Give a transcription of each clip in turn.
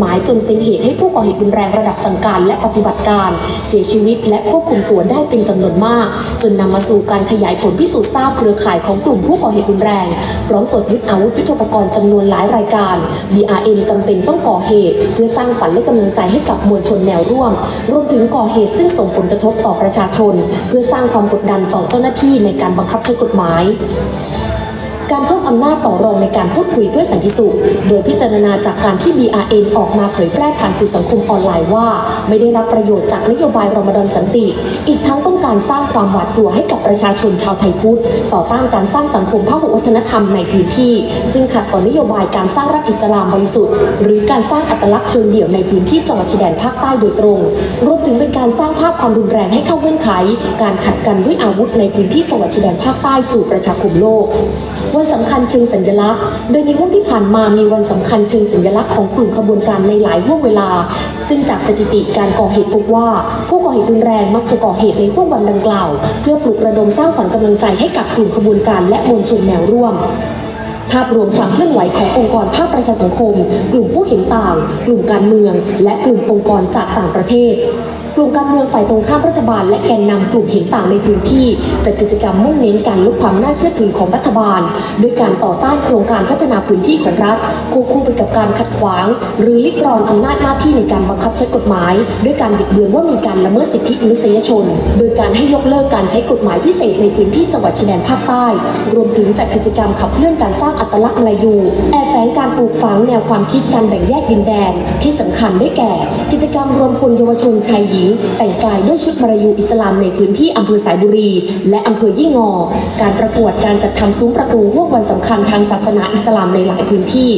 หมายจนเป็นเหตุให้ผู้ก่อเหตุรุนแรงระดับสั่งการและปฏิบัติการ เสียชีวิตและควบคุมตัวได้เป็นจำนวนมาก จนนำมาสู่การขยายผลพิสูจน์ทราบเครือข่ายของกลุ่มผู้ก่อเหตุรุนแรงพร้อมตรวจยึดอาวุธยุทโธปกรณ์จำนวนหลายรายการ BRN จำเป็นต้องก่อเหตุ เพื่อสร้างฝันและกำลังใจให้กับมวลชนแนวร่วม รวมถึงก่อเหตุซึ่งส่งผลกระทบต่อประชาชน เพื่อสร้างความกดดันต่อเจ้าหน้าที่ในการบังคับใช้กฎหมาย อำนาจต่อรองในการพูดคุยเพื่อสันติสุข โดยพิจารณาจากการที่ BRN ออกมาเผยแพร่ผ่านสื่อสังคมออนไลน์ว่า ไม่ได้รับประโยชน์จากนโยบายรอมฎอนสันติ อีกทั้งต้องการสร้างความหวาดกลัวให้กับประชาชนชาวไทยพุทธต่อต้านการสร้างสังคมพหุวัฒนธรรมในพื้นที่ ซึ่งขัดต่อนโยบายการสร้างรัฐอิสลามบริสุทธิ์ หรือการสร้างอัตลักษณ์เชิงเดี่ยวในพื้นที่จังหวัดชายแดนภาคใต้โดยตรง รวมถึงเป็นการสร้างภาพความรุนแรงให้เข้าเงื่อนไข การขัดกันด้วยอาวุธในพื้นที่จังหวัดชายแดนภาคใต้สู่ประชาคมโลกวันสำคัญเชิงสัญลักษณ์ โดยในห่วงที่ผ่านมามีวันสำคัญเชิงสัญลักษณ์ของกลุ่มขบวนการในหลายห่วงเวลา ซึ่งจากสถิติการก่อเหตุพบว่า ผู้ก่อเหตุรุนแรงมักจะก่อเหตุในห่วงวันดังกล่าว เพื่อปลุกระดมสร้างขวัญกำลังใจให้กับกลุ่มขบวนการและมวลชนแนวร่วมภาพรวมความเคลื่อนไหวขององค์กรภาคประชาสังคม กลุ่มผู้เห็นต่าง กลุ่มการเมือง และกลุ่มองค์กรจากต่างประเทศ กลุ่มการเมืองฝ่ายตรงข้ามรัฐบาล และแกนนำกลุ่มเห็นต่างในพื้นที่จัดกิจกรรมมุ่งเน้นการลดความน่าเชื่อถือของรัฐบาลด้วยการต่อต้านโครงการพัฒนาพื้นที่ของรัฐควบคู่ไปกับการขัดขวาง หรือลิดรอนอำนาจหน้าที่ในการบังคับใช้กฎหมาย ด้วยการบิดเบือนว่ามีการละเมิดสิทธิมนุษยชน โดยการให้ยกเลิกการใช้กฎหมายพิเศษในพื้นที่จังหวัดชายแดนภาคใต้ รวมถึงจัดกิจกรรมขับเคลื่อนการสร้างอัตลักษณ์มลายูแอบแฝงการปลูกฝังแนวความคิดการแบ่งแยกดินแดน ที่สำคัญได้แก่ กิจกรรมรวมพลเยาวชนชายหญิงแต่งกายด้วยชุดมลายูอิสลามในพื้นที่อำเภอสายบุรี และอำเภอยี่งอ การประกวดการจัดทำซุ้มประตูห่วงวันสำคัญทางศาสนาอิสลามในหลายพื้นที่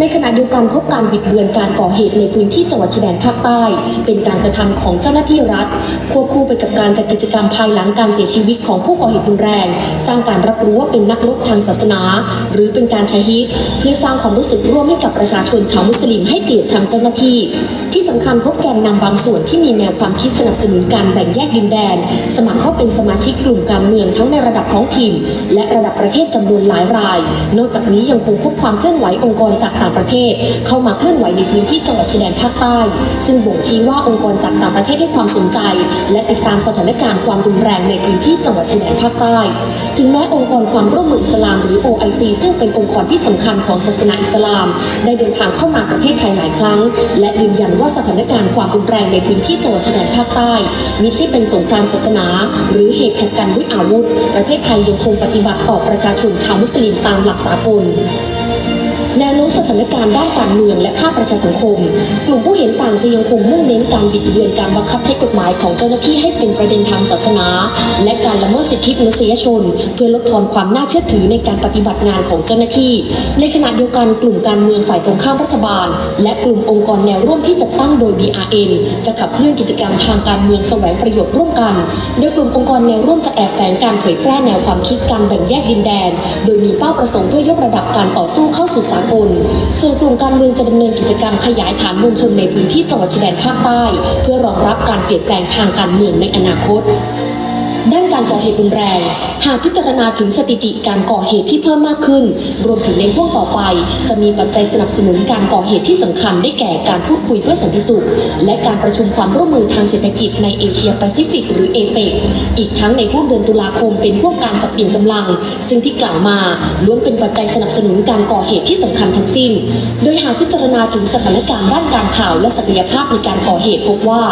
ในขณะเดียวกันพบการบิดเบือนการก่อเหตุในพื้นที่จังหวัดชายแดนภาคใต้ เป็นการกระทำของเจ้าหน้าที่รัฐ ควบคู่ไปกับการจัดกิจกรรมภายหลังการเสียชีวิตของผู้ก่อเหตุรุนแรง สร้างการรับรู้ว่าเป็นนักรบทางศาสนา หรือเป็นการใช้ฮิตเพื่อสร้างความรู้สึกร่วมให้กับประชาชนชาวมุสลิมให้เกลียดชังเจ้าหน้าที่ สำคัญพบแกนนำบางส่วนที่มีแนวความคิดสนับสนุนการแบ่งแยกดินแดน สมัครเข้าเป็นสมาชิกกลุ่มการเมืองทั้งในระดับท้องถิ่น และระดับประเทศจำนวนหลายราย นอกจากนี้ยังคงพบความเคลื่อนไหวองค์กรจากต่างประเทศ เข้ามาเคลื่อนไหวในพื้นที่จังหวัดชายแดนภาคใต้ ซึ่งบ่งชี้ว่าองค์กรจากต่างประเทศให้ความสนใจ และติดตามสถานการณ์ความรุนแรงในพื้นที่จังหวัดชายแดนภาคใต้ ถึงแม้องค์กรความร่วมมืออิสลามหรือ OIC ซึ่งเป็นองค์กรที่สำคัญของศาสนาอิสลาม ได้เดินทางเข้ามาประเทศไทยหลายครั้ง และยืนยันว่าสถานการณ์ความรุนแรงในพื้นที่จังหวัดชายแดนภาคใต้มิใช่เป็นสงครามศาสนา หรือเหตุขัดกันด้วยอาวุธ ประเทศไทยยังคงปฏิบัติต่อประชาชนชาวมุสลิมตามหลักสากล แนวโน้มสถานการณ์ด้านการเมืองและภาคประชาสังคม กลุ่มผู้เห็นต่างจะยังคงมุ่งเน้นการบิดเบือนการบังคับใช้กฎหมายของเจ้าหน้าที่ให้เป็นประเด็นทางศาสนา และการละเมิดสิทธิมนุษยชน เพื่อลดทอนความน่าเชื่อถือในการปฏิบัติงานของเจ้าหน้าที่ ในขณะเดียวกันกลุ่มการเมืองฝ่ายตรงข้ามรัฐบาล และกลุ่มองค์กรแนวร่วมที่จัดตั้งโดย BRN จะขับเคลื่อนกิจกรรมทางการเมืองแสวงประโยชน์ร่วมกัน โดยกลุ่มองค์กรแนวร่วมจะแอบแฝงการเผยแพร่แนวความคิดการแบ่งแยกดินแดน โดยมีเป้าประสงค์เพื่อยกระดับการต่อสู้เข้าสู่สากลส่วนกลุ่มการเมืองจะดำเนินกิจกรรมขยายฐานมวลชนในพื้นที่จังหวัดชายแดนภาคใต้ เพื่อรองรับการเปลี่ยนแปลงทางการเมืองในอนาคต ด้านการก่อเหตุรุนแรง หากพิจารณาถึงสถิติการก่อเหตุที่เพิ่มมากขึ้น รวมถึงในห่วงต่อไป จะมีปัจจัยสนับสนุนการก่อเหตุที่สำคัญได้แก่การพูดคุยเพื่อสันติสุข และการประชุมความร่วมมือทางเศรษฐกิจในเอเชียแปซิฟิกหรือเอเปกอีกทั้งในห่วงเดือนตุลาคมเป็นห่วงการสับเปลี่ยนกำลัง ซึ่งที่กล่าวมาล้วนเป็นปัจจัยสนับสนุนการก่อเหตุที่สำคัญทั้งสิ้น โดยหากพิจารณาถึงสถานการณ์ด้านการข่าวและศักยภาพในการก่อเหตุพบว่า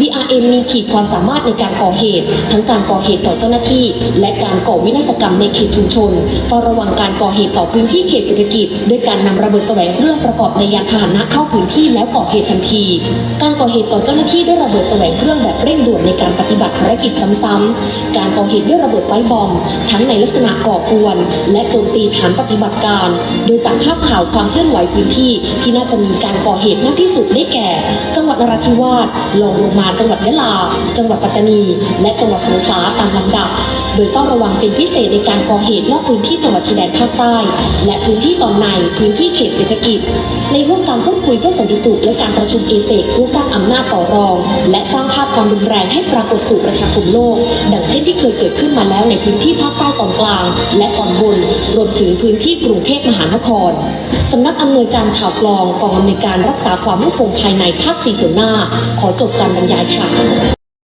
BRN มีขีดความสามารถในการก่อเหตุ ทั้งการก่อเหตุต่อเจ้าหน้าที่ และการก่อวินาศกรรมในเขตชุมชนเฝ้าระวังการก่อเหตุต่อพื้นที่เขตเศรษฐกิจด้วยการนำระเบิดแสวงเครื่องประกอบในยานพาหนะเข้าพื้นที่แล้วก่อเหตุทันที การก่อเหตุต่อเจ้าหน้าที่ด้วยระเบิดแสวงเครื่องแบบเร่งด่วนในการปฏิบัติภารกิจซ้ำๆการก่อเหตุด้วยระเบิดไว้บอม ทั้งในลักษณะก่อกวน และโจมตีฐานปฏิบัติการ โดยจากภาพข่าวความเคลื่อนไหวพื้นที่ที่น่าจะมีการก่อเหตุมากที่สุดได้แก่ จังหวัดนราธิวาสรองลงมาจังหวัดยะลา จังหวัดปัตตานี และจังหวัดสงขลาตามลำดับ โดยต้องระวังเป็นพิเศษในการก่อเหตุนอกพื้นที่จังหวัดชายแดนภาคใต้ และพื้นที่ตอนในพื้นที่เขตเศรษฐกิจ ในห่วงการพูดคุยเพื่อสันติสุขและการประชุมเอเปกเพื่อสร้างอำนาจต่อรอง และสร้างภาพความรุนแรงให้ปรากฏสู่ประชาคมโลก ดังเช่นที่เคยเกิดขึ้นมาแล้วในพื้นที่ภาคใต้ตอนกลาง และตอนบนรวมถึงพื้นที่กรุงเทพมหานครสำนักอำนวยการข่าวกรองกองอำนวยการรักษาความมั่นคงภายในภาคสี่ส่วนหน้า ขอจบการบรรยายค่ะ